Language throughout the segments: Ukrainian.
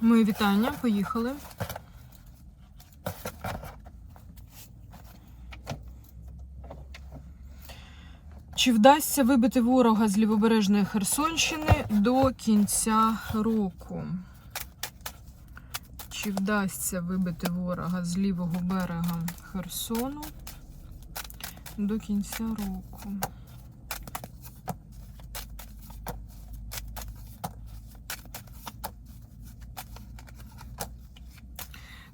Мої вітання, поїхали. Чи вдасться вибити ворога з лівобережної Херсонщини до кінця року? Чи вдасться вибити ворога з лівого берега Херсону до кінця року?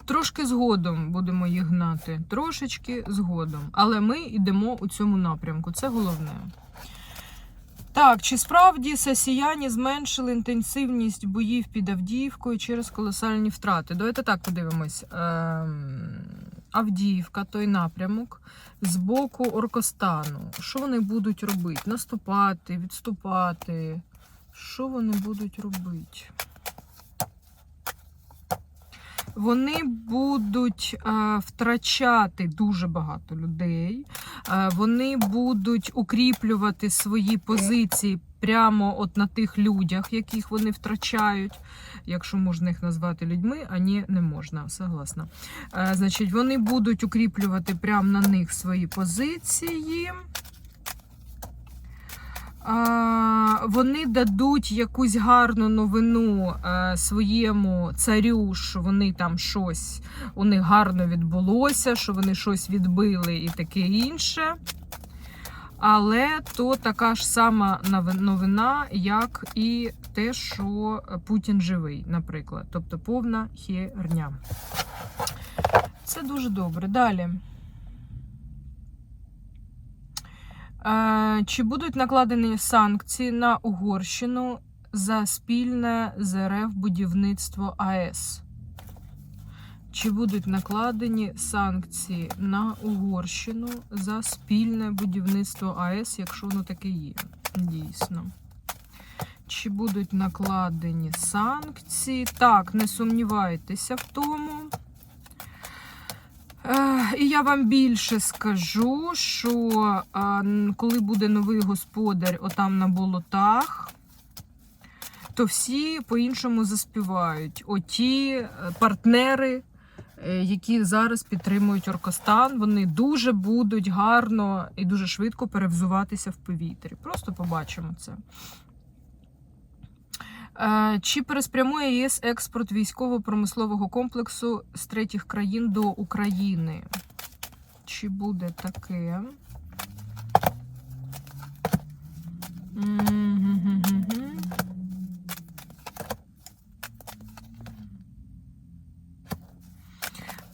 Трошки згодом будемо їх гнати. Трошечки згодом. Але ми йдемо у цьому напрямку. Це головне. Так, чи справді сасіяні зменшили інтенсивність боїв під Авдіївкою через колосальні втрати? Давайте так подивимось. Ем, Авдіївка, той напрямок, з боку Оркостану. Що вони будуть робити? Наступати, відступати. Що вони будуть робити? Вони будуть е, втрачати дуже багато людей. Е, вони будуть укріплювати свої позиції прямо от на тих людях, яких вони втрачають, якщо можна їх назвати людьми, а ні, не можна. Согласна. Е, значить, вони будуть укріплювати прямо на них свої позиції. Вони дадуть якусь гарну новину е, своєму царю, що вони там щось у них гарно відбулося, що вони щось відбили і таке інше. Але то така ж сама новина, як і те, що Путін живий, наприклад. Тобто повна херня. Це дуже добре. Далі. Е, Чи будуть накладені санкції на Угорщину за спільне з будівництво АЕС? Чи будуть накладені санкції на Угорщину за спільне будівництво АЕС, якщо воно таке є? Дійсно. Чи будуть накладені санкції? Так, не сумнівайтеся в тому. Е, І я вам більше скажу, що е, коли буде новий господар отам на болотах, то всі по-іншому заспівають. Оті е, партнери, які зараз підтримують Оркостан, вони дуже будуть гарно і дуже швидко перевзуватися в повітрі. Просто побачимо це. Е, Чи переспрямує ЄС експорт військово-промислового комплексу з третіх країн до України? Чи буде таке? Мгм-гм-гм-гм.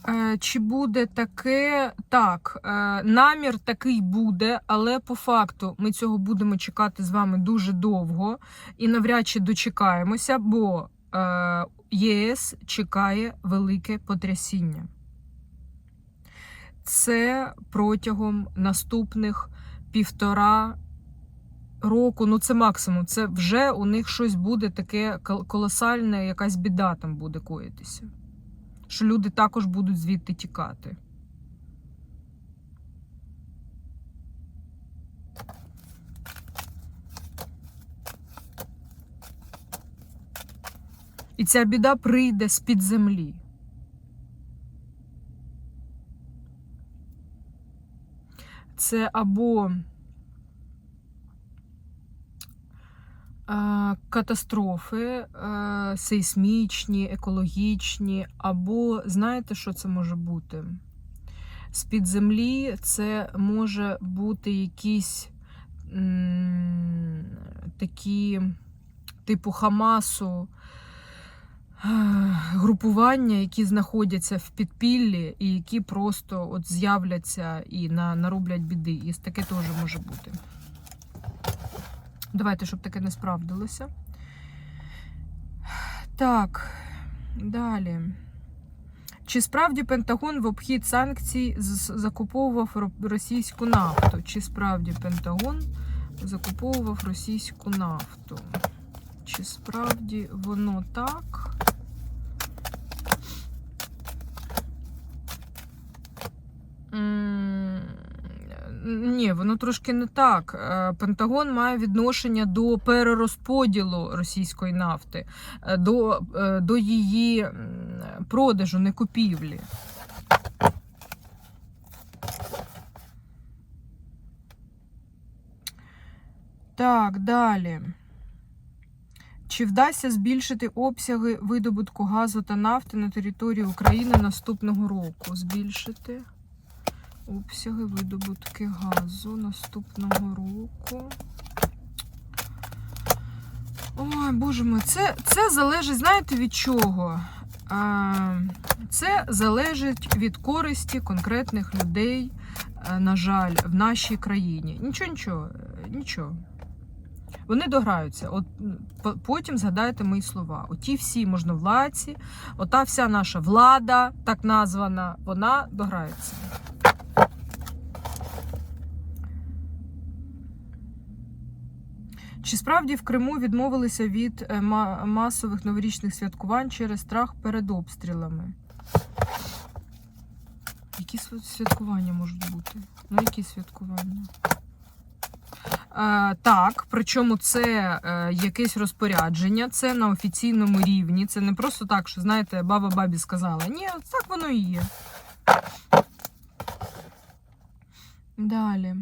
Е, Чи буде таке? Так, е, намір такий буде, але по факту ми цього будемо чекати з вами дуже довго і навряд чи дочекаємося, бо е, ЄС чекає велике потрясіння. Це протягом наступних півтора року, ну це максимум. Це вже у них щось буде таке колосальне, якась біда там буде коїтися. Що люди також будуть звідти тікати. І ця біда прийде з-під землі. Це або катастрофи е, сейсмічні, екологічні, або знаєте, що це може бути? З-під землі це може бути якісь такі, типу Хамасу, е, групування, які знаходяться в підпіллі, і які просто от з'являться і на, нароблять біди. І таке теж може бути. Давайте, щоб таке не справдилося. Так, далі. Чи справді Пентагон в обхід санкцій закуповував російську нафту? Чи справді Пентагон закуповував російську нафту? Чи справді воно так? М, Ні, воно трошки не так. Е, Пентагон має відношення до перерозподілу російської нафти, е, до, е, до її продажу, не купівлі. Так, далі. Чи вдасться збільшити обсяги видобутку газу та нафти на території України наступного року? Збільшити обсяги видобутки газу наступного року. Ой, боже мой, це, це залежить, знаєте, від чого? Це залежить від користі конкретних людей, е, на жаль, в нашій країні. Нічого, нічого, нічого. Вони дограються. От потім згадайте мої слова. Оті всі можновладці, ота вся наша влада, так названа, вона дограється. Чи справді в Криму відмовилися від е, масових новорічних святкувань через страх перед обстрілами? Які святкування можуть бути? Ну, які святкування? Е, так, причому це е, якесь розпорядження, це на офіційному рівні. Це не просто так, що знаєте, баба бабі сказала. Ні, так воно і є. Далі.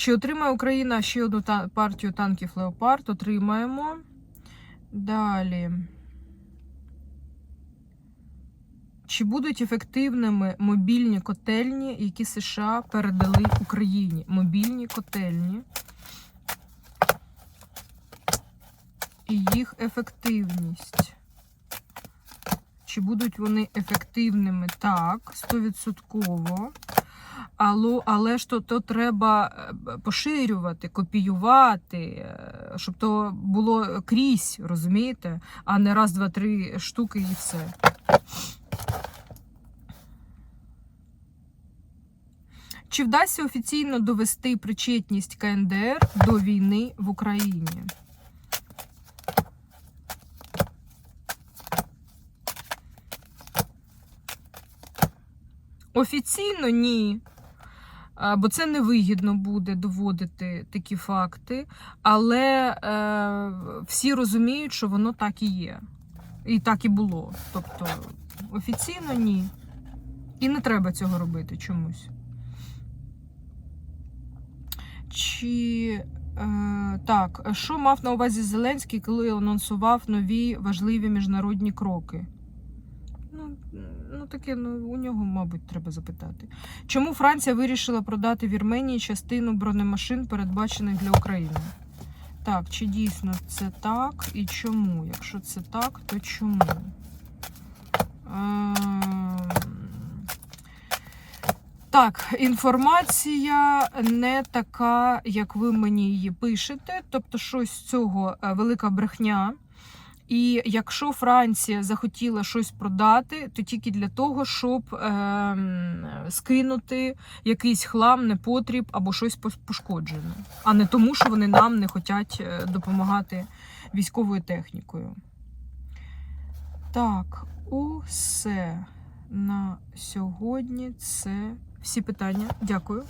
Чи отримає Україна ще одну партію танків Леопард? Отримаємо. Далі. Чи будуть ефективними мобільні котельні, які США передали Україні? Мобільні котельні. І їх ефективність. Чи будуть вони ефективними? Так, 100%. Але, але ж то, то треба е, поширювати, копіювати, е, щоб то було крізь, розумієте? А не раз, два, три штуки і все. Чи вдасться офіційно довести причетність КНДР до війни в Україні? Офіційно ні. Бо це невигідно буде доводити такі факти, але е, всі розуміють, що воно так і є. І так і було. Тобто офіційно ні. І не треба цього робити чомусь. Чи е, так, що мав на увазі Зеленський, коли анонсував нові важливі міжнародні кроки? Ну, таке, ну у нього, мабуть, треба запитати. Чому Франція вирішила продати Вірменії частину бронемашин, передбачених для України? Так, чи дійсно це так і чому? Якщо це так, то чому? Ем, Так, інформація не така, як ви мені її пишете. Тобто, щось з цього е, велика брехня. І якщо Франція захотіла щось продати, то тільки для того, щоб ем, скинути якийсь хлам, непотріб або щось пошкоджене, а не тому, що вони нам не хочуть е, допомагати військовою технікою. Так, усе на сьогодні це всі питання. Дякую.